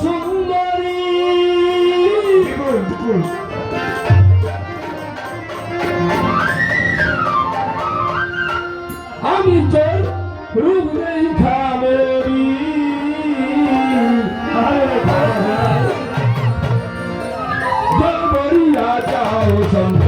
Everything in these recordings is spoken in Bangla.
সুন্দরী। আমি তোর রূপ নেই খামেরি হ্যাঁ। বরিয়া যাও সন্ধ্যা।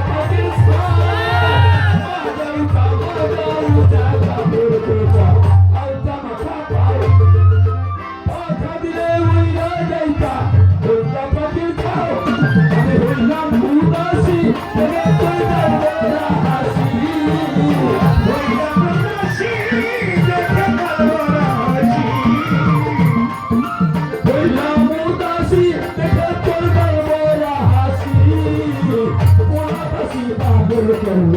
পাগল করব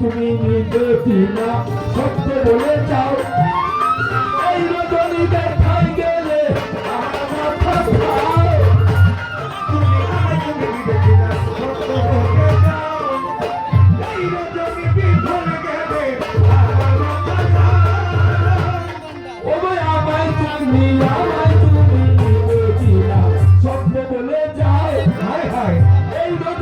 তুমি নিতে না Hi, hi. Hey,